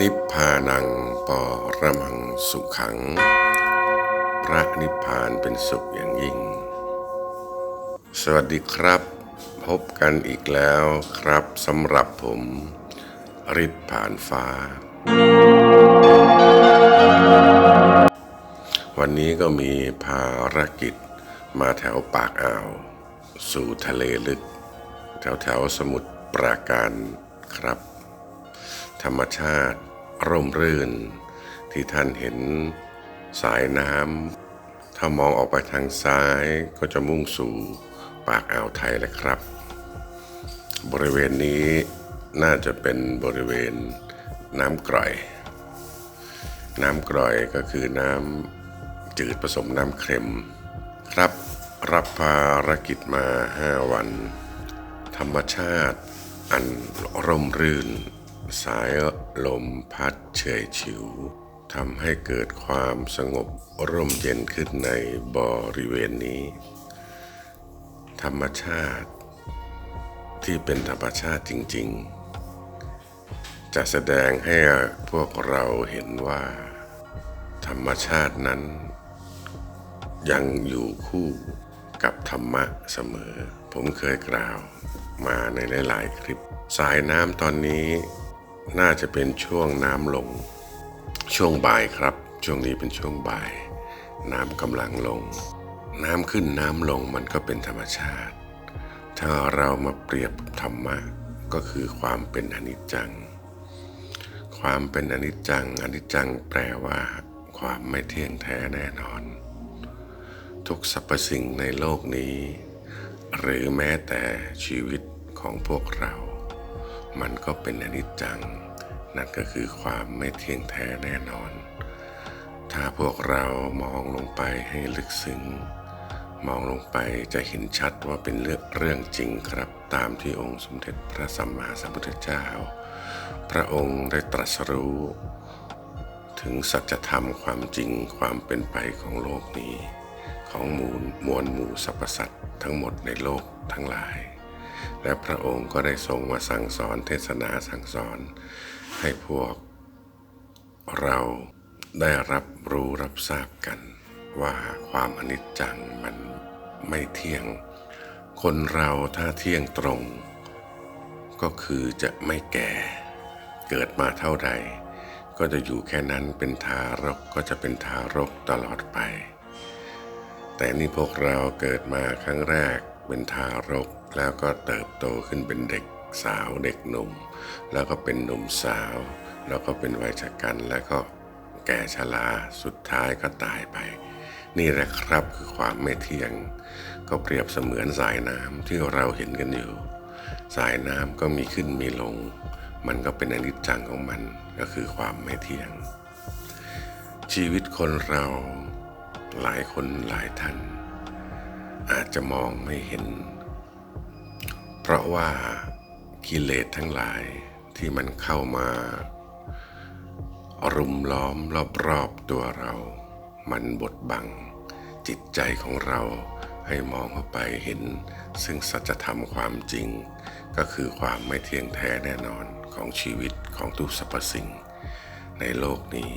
นิพพานังปรมังสุขัง พระนิพพานเป็นสุขอย่างยิ่ง สวัสดีครับ พบกันอีกแล้วครับสำหรับผมริบผ่านฟ้า วันนี้ก็มีภารกิจมาแถวปากอ่าว สู่ทะเลลึก แถวแถวสมุทรปราการครับ ธรรมชาติ ร่มรื่น ที่ท่านเห็นสายน้ำถ้ามองออกไปทางซ้ายก็จะมุ่งสู่ปากอ่าวไทยแหละครับ บริเวณนี้น่าจะเป็นบริเวณน้ำกร่อย น้ำกร่อยก็คือน้ำจืดผสมน้ำเค็ม ครับรับภารกิจมา 5 วัน ธรรมชาติอันร่มรื่น สายลมพัดเฉยชิวทำให้เกิดความสงบร่มเย็นขึ้นในบริเวณนี้ ธรรมชาติ ที่เป็นธรรมชาติจริง ๆ จะแสดงให้พวกเราเห็นว่า ธรรมชาตินั้น ยังอยู่คู่กับธรรมะเสมอ ผมเคยกล่าวมาในหลาย ๆ คลิป สายน้ำตอนนี้ น่าจะเป็นช่วงน้ำลง ช่วงบ่ายครับ ช่วงนี้เป็นช่วงบ่าย น้ำกำลังลง น้ำขึ้นน้ำลงมันก็เป็นธรรมชาติ ถ้าเรามาเปรียบธรรมะก็คือความเป็นอนิจจัง ความเป็นอนิจจังอนิจจังแปลว่า ความไม่เที่ยงแท้แน่นอน ทุกสรรพสิ่งในโลกนี้ หรือแม้แต่ชีวิตของพวกเรา มันก็เป็นอนิจจัง นั่นก็คือความไม่เที่ยงแท้แน่นอน ถ้าพวกเรามองลงไปให้ลึกซึ้ง มองลงไปจะเห็นชัดว่าเป็นเรื่องเรื่องจริงครับ ตามที่องค์สมเด็จพระสัมมาสัมพุทธเจ้า พระองค์ได้ตรัสรู้ ถึงสัจธรรมความจริงความเป็นไปของโลกนี้ ของหมูลมวลหมู่สรรพสัตว์ทั้งหมดในโลกทั้งหลาย และพระองค์ก็ได้ทรงมาสั่งสอนเทศนาสั่งสอน ให้พวกเราได้รับรู้รับทราบกัน ว่าความอนิจจังมันไม่เที่ยง คนเราถ้าเที่ยงตรง ก็คือจะไม่แก่ เกิดมาเท่าใด ก็จะอยู่แค่นั้นเป็นทารกก็จะเป็นทารกตลอดไป แต่นี่พวกเราเกิดมาครั้งแรกเป็นทารก แล้วก็เติบโตขึ้นเป็นเด็กสาวเด็กหนุ่ม แล้วก็เป็นหนุ่มสาว แล้วก็เป็นวัยชกันแล้วก็แก่ชราสุดท้ายก็ตายไป นี่แหละครับคือความไม่เที่ยง ก็เปรียบเสมือนสายน้ำที่เราเห็นกันอยู่ สายน้ำก็มีขึ้นมีลง มันก็เป็นอนิจจังของมันก็คือความไม่เที่ยง ชีวิตคนเราหลายคนหลายท่านอาจจะมองไม่เห็น เพราะว่ากิเลสทั้งหลายที่มันเข้ามารุมล้อมรอบๆตัวเรา มันบดบัง จิตใจของเราให้มองเข้าไปเห็น ซึ่งสัจธรรมความจริง ก็คือความไม่เที่ยงแท้แน่นอนของชีวิตของทุกสรรพสิ่ง ในโลกนี้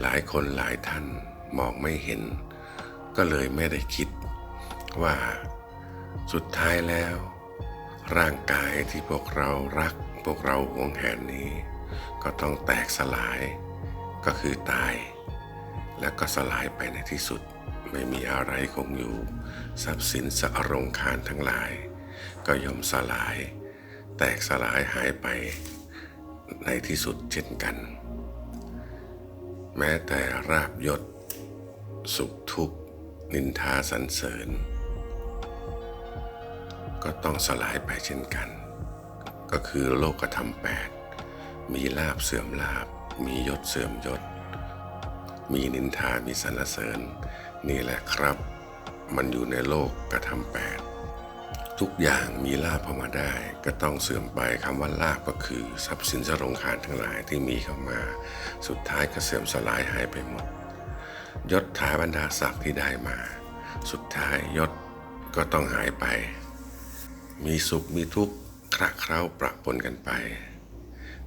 หลายคนหลายท่านมองไม่เห็น ก็เลยไม่ได้คิดว่าสุดท้ายแล้ว ร่างกายที่พวกเรารัก พวกเราหวงแหนนี้ ก็ต้องแตกสลาย ก็คือตาย แล้วก็สลายไปในที่สุด ไม่มีอะไรคงอยู่ ทรัพย์สินสะรงคารทั้งหลาย ก็ย่อมสลาย แตกสลายหายไป ในที่สุดเช่นกัน แม้แต่ราบยศ สุขทุกข์นินทาสรรเสริญ ก็ต้องสลายไปเช่นกัน ก็คือโลกธรรมแปดมีลาบเสื่อมลาบ มียศเสื่อมยศ มีนินทา มีสรรเสริญ นี่แหละครับ มันอยู่ในโลกกระทำแปดทุกอย่างมีลาบเข้ามาได้ ก็ต้องเสื่อมไปคำว่าลาบก็คือ ทรัพย์สินสรงคารทั้งหลายที่มีเข้ามา สุดท้ายก็เสื่อมสลายหายไปหมด ยศถาบรรดาศักดิ์ที่ได้มา สุดท้ายยศก็ต้องหายไป มีสุขมีทุกข์คละเคล้าประปนกันไป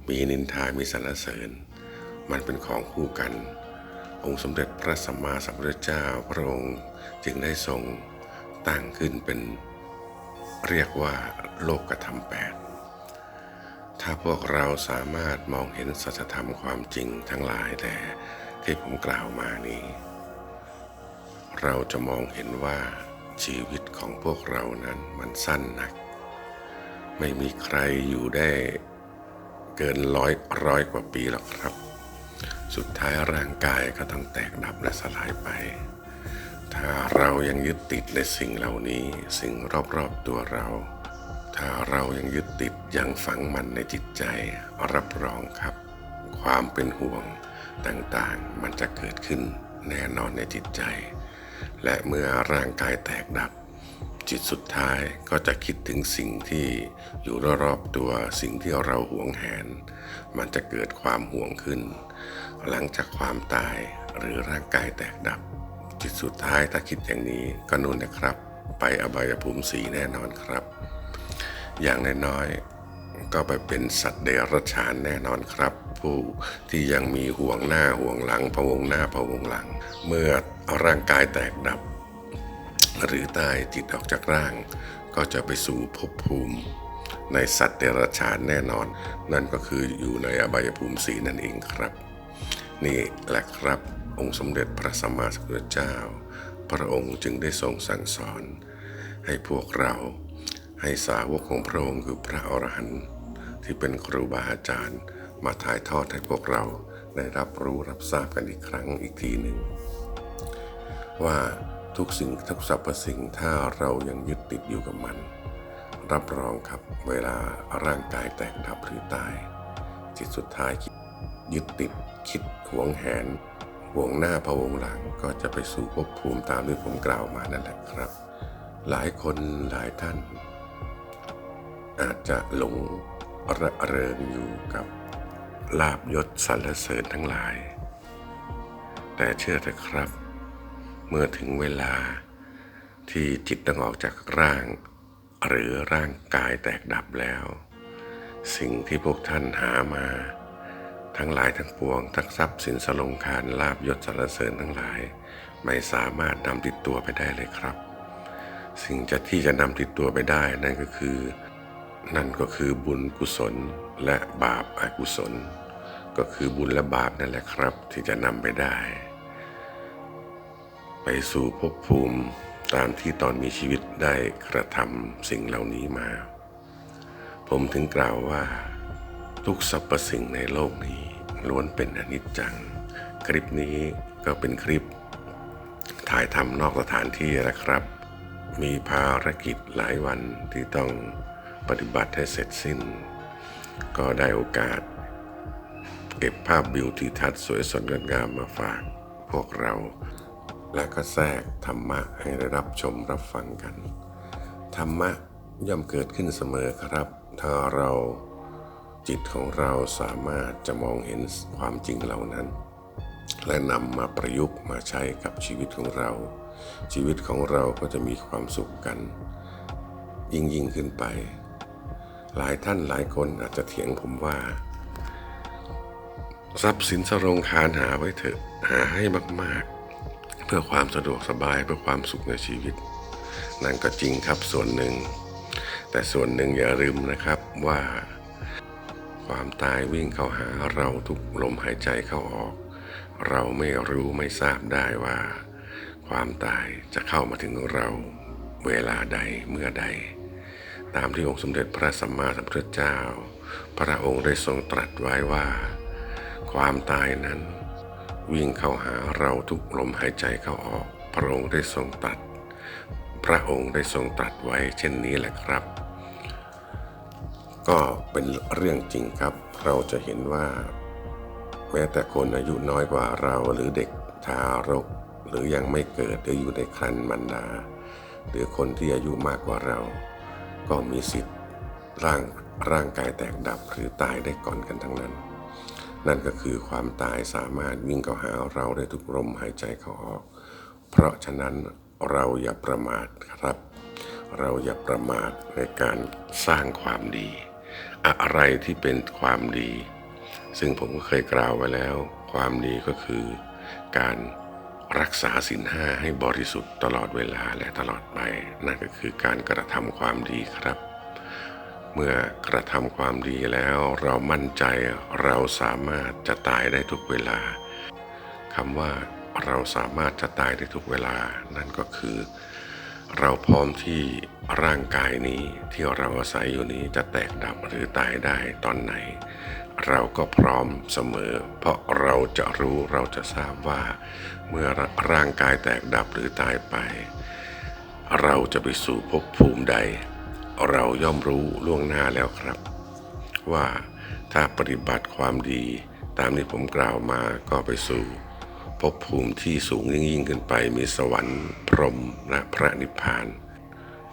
มีนินทา มีสรรเสริญ มันเป็นของคู่กัน องค์สมเด็จพระสัมมาสัมพุทธเจ้าพระองค์จึงได้ทรงตั้งขึ้นเป็นเรียกว่าโลกธรรมแปดถ้าพวกเราสามารถมองเห็นสัจธรรมความจริงทั้งหลายแต่ที่ผมกล่าวมานี้ เราจะมองเห็นว่า ชีวิตของพวกเรานั้นมันสั้นนัก ไม่มีใครอยู่ได้เกินร้อยร้อยกว่าปีหรอกครับ สุดท้ายร่างกายก็ต้องแตกดับและสลายไป ถ้าเรายังยึดติดในสิ่งเหล่านี้สิ่งรอบๆตัวเรา ถ้าเรายังยึดติดยังฝังมันในจิตใจ รับรองครับ ความเป็นห่วงต่างๆ มันจะเกิดขึ้นแน่นอนในจิตใจ และเมื่อร่างกายแตกดับ จิตสุดท้ายก็จะคิดถึงสิ่งที่อยู่รอบๆตัวสิ่งที่เราหวงแหน มันจะเกิดความห่วงขึ้น หลังจากความตายหรือร่างกายแตกดับ จิตสุดท้ายถ้าคิดอย่างนี้ก็นู่นนะครับ ไปอบายภูมิสีแน่นอนครับ อย่างน้อยๆก็ไปเป็นสัตว์เดรัจฉานแน่นอนครับ ผู้ที่ยังมีห่วงหน้าห่วงหลังพะวงหน้าพะวงหลัง เมื่อร่างกายแตกดับ หรือตายจิตออกจากร่าง ก็จะไปสู่ภพภูมิ ในสัตว์เดรัจฉานแน่นอน นั่นก็คืออยู่ในอบายภูมิสีนั่นเองครับ นี่แหละครับองค์สมเด็จพระสัมมาสัมพุทธเจ้า พระองค์จึงได้ทรงสั่งสอน ให้พวกเรา ให้สาวกของพระองค์คือพระอรหันต์ที่เป็นครูบาอาจารย์ มาถ่ายทอดให้พวกเราได้รับรู้รับทราบกันอีกครั้งอีกทีหนึ่ง ว่าทุกสิ่งทุกสรรพสิ่งถ้าเรายังยึดติดอยู่กับมัน รับรองครับเวลาร่างกายแตกดับหรือตาย จิตสุดท้ายยึดติดคิดหวงแหนห่วงหน้าพะวงหลังก็จะไปสู่ภพภูมิตามที่ผมกล่าวมานั่นแหละครับ หลายคนหลายท่าน อาจจะหลงระเริงอยู่กับ ลาบยศสรรเสริญทั้งหลาย แต่เชื่อเถอะครับ เมื่อถึงเวลาที่จิตต้องออกจากร่าง หรือร่างกายแตกดับแล้ว สิ่งที่พวกท่านหามา ทั้งหลายทั้งปวงทั้งทรัพย์สินสลงคารลาบยศสรรเสริญทั้งหลาย ไม่สามารถนำติดตัวไปได้เลยครับ สิ่งจะที่จะนำติดตัวไปได้นั่นก็คือ นั่นก็คือบุญกุศลและบาปอกุศล ก็คือบุญและบาปนั่นแหละครับ ที่จะนำไปได้ ไปสู่ภพภูมิตามที่ตอนมีชีวิตได้กระทำสิ่งเหล่านี้มา ผมถึงกล่าวว่า ทุกสรรพสิ่งในโลกนี้ล้วนเป็นอนิจจัง คลิปนี้ก็เป็นคลิป ถ่ายทำนอกสถานที่นะครับ มีภารกิจหลายวันที่ต้อง ปฏิบัติให้เสร็จสิ้น ก็ได้โอกาส เก็บภาพบิวทิวทัศน์สวยสดงดงามมาฝากพวกเรา และก็แทรกธรรมะให้ได้รับชมรับฟังกัน ธรรมะย่อมเกิดขึ้นเสมอครับ ถ้าเราจิตของเราสามารถจะมองเห็นความจริงเหล่านั้น และนำมาประยุกต์มาใช้กับชีวิตของเรา ชีวิตของเราก็จะมีความสุขกัน ยิ่งยิ่งขึ้นไป หลายท่านหลายคนอาจจะเถียงผมว่า ทรัพย์สินสรงคารหาไว้เถอะหาให้มาก ๆ เพื่อความสะดวกสบายเพื่อความสุขในชีวิต นั่นก็จริงครับส่วนหนึ่ง แต่ส่วนหนึ่งอย่าลืมนะครับว่า ความตายวิ่งเข้าหาเราทุกลมหายใจเข้าออก เราไม่รู้ไม่ทราบได้ว่า ความตายจะเข้ามาถึงเรา เวลาใดเมื่อใด ตามที่องค์สมเด็จพระสัมมาสัมพุทธเจ้า พระองค์ได้ทรงตรัสไว้ว่า ความตายนั้น วิ่งเข้าหาเราทุกลมหายใจเข้าออก พระองค์ได้ทรงตรัส พระองค์ได้ทรงตรัสไว้เช่นนี้แหละครับ ก็เป็นเรื่องจริงครับ เราจะเห็นว่า แม้แต่คนอายุน้อยกว่าเราหรือเด็กทารก หรือยังไม่เกิดหรืออยู่ในครรภ์มารดาหรือคนที่อายุมากกว่าเรา ก็มีสิทธิ์ร่างร่างกายแตกดับหรือตายได้ก่อนกันทั้งนั้น นั่นก็คือความตายสามารถวิ่งเข้าหาเราได้ทุกลมหายใจเข้าออก เพราะฉะนั้นเราอย่าประมาทครับ เราอย่าประมาทในการสร้างความดี อะไรที่เป็นความดี ซึ่งผมก็เคยกล่าวไว้แล้ว ความดีก็คือการ รักษาศีลห้าให้บริสุทธิ์ตลอดเวลาและตลอดไปนั่นก็คือการกระทำความดีครับ เมื่อกระทำความดีแล้วเรามั่นใจเราสามารถจะตายได้ทุกเวลาคำว่าเราสามารถจะตายได้ทุกเวลา นั่นก็คือ เราพร้อมที่ร่างกายนี้ที่เราอาศัยอยู่นี้จะแตกดับหรือตายได้ตอนไหน เราก็พร้อมเสมอ เพราะเราจะรู้เราจะทราบว่า เมื่อร่างกายแตกดับหรือตายไป เราจะไปสู่ภพภูมิใด เราย่อมรู้ล่วงหน้าแล้วครับ ว่าถ้าปฏิบัติความดีตามที่ผมกล่าวมาก็ไปสู่ ภพภูมิที่สูงยิ่งยิ่งขึ้นไป มีสวรรค์ พรหมและพระนิพพาน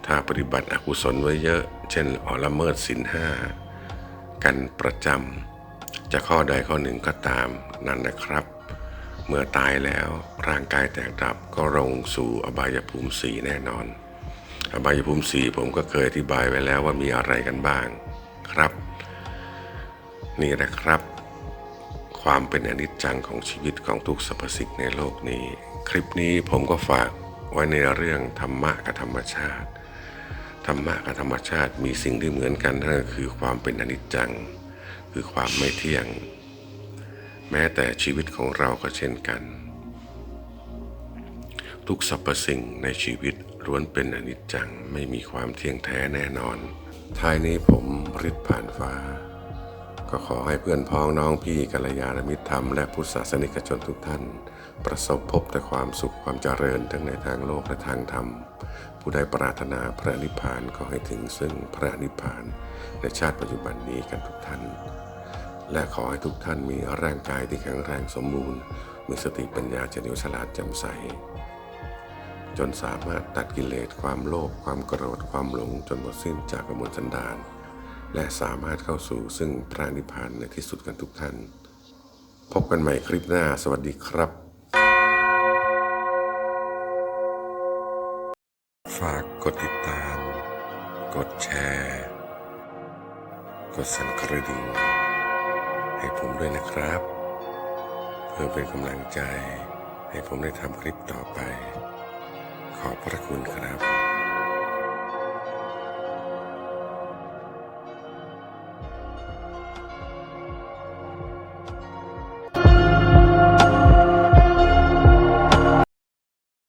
ถ้าปฏิบัติอกุศลไว้เยอะ เช่นอละเมิดศีลห้ากันประจำจะข้อใดข้อหนึ่งก็ตามนั่นนะครับ เมื่อตายแล้วร่างกายแตกดับก็ลงสู่อบายภูมิสีแน่นอน อบายภูมิสีผมก็เคยอธิบายไว้แล้วว่ามีอะไรกันบ้างครับ นี่แหละครับ ความเป็นอนิจจังของชีวิตของทุกสรรพสิ่งในโลกนี้ คลิปนี้ผมก็ฝากไว้ในเรื่องธรรมะกับธรรมชาติ ธรรมะกับธรรมชาติมีสิ่งที่เหมือนกันนั่นก็คือความเป็นอนิจจัง คือความไม่เที่ยง แม้แต่ชีวิตของเราก็เช่นกัน ทุกสรรพสิ่งในชีวิตล้วนเป็นอนิจจังไม่มีความเที่ยงแท้แน่นอน ท้ายนี้ผมริดผ่านฟ้า ก็ขอให้เพื่อนพ้องน้องพี่กัลยาณมิตรธรรมและพุทธศาสนิกชนทุกท่าน ประสบพบแต่ความสุขความเจริญทั้งในทางโลกและทางธรรม ผู้ใดปรารถนาพระนิพพานก็ให้ถึงซึ่งพระนิพพานในชาติปัจจุบันนี้กันทุกท่าน และขอให้ทุกท่านมีร่างกายที่แข็งแรงสมบูรณ์ มีสติปัญญาเฉลียวฉลาดแจ่มใสจนสามารถตัดกิเลสความโลภความโกรธความหลงจนหมดสิ้นจากกระมวลสันดาน และสามารถเข้าสู่ซึ่งพระนิพพานในที่สุดกันทุกท่าน พบกันใหม่คลิปหน้า สวัสดีครับ ฝากกดติดตาม กดแชร์ กดสั่นกระดิ่งให้ผมด้วยนะครับ เพื่อเป็นกำลังใจให้ผมได้ทำคลิปต่อไป ขอบพระคุณครับ